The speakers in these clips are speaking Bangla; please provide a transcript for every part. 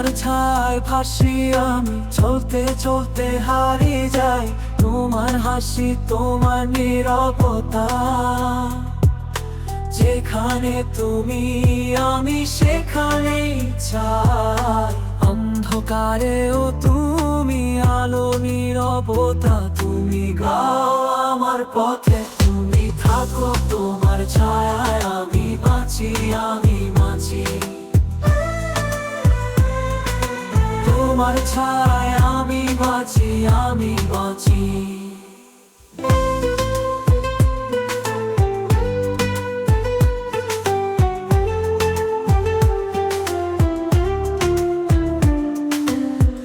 তোমার ছায় ভাসি আমি চলতে চলতে হারিয়ে যাই। তোমার হাসি, তোমার নীরবতা। যেখানে তুমি, আমি সেখানেই চাই। অন্ধকারেও তুমি, আলো, নীরবতা। তুমি গাও আমার পথে, তুমি থাকো তোমার ছায়ায়। আমি বাঁচি, আমি তোমার ছায় আমি বাঁচি আমি বাঁচি।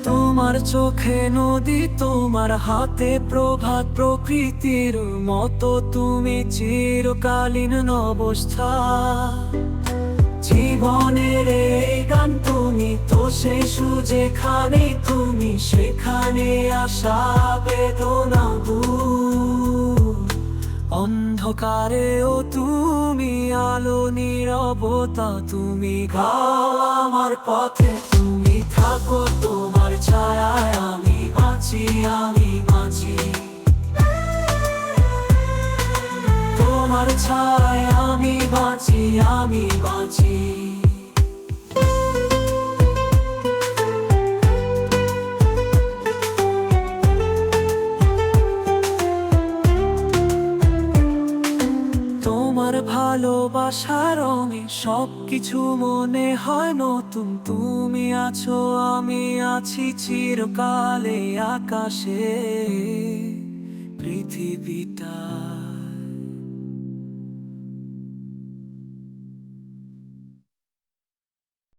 তোমার চোখে নদী, তোমার হাতে প্রভাত প্রকৃতির মতো তুমি চিরকালীন অবস্থা জীবনের এই তুমি যেখানে তুমি, সেখানে আসা বেদনা অন্ধকারেও তুমি, আলো, নীরবতা, তুমি গাও আমার পথে। তুমি থাকো তোমার ছায়ায়, আমি বাঁচি আমি বাঁচি। তোমার ছায় আমি বাঁচি আমি বাঁচি। ভালোবাসার রঙে সব কিছু মনে হয় নতুন। তুমি আছো আমি আছি চিরকালে আকাশে। পৃথিবীটা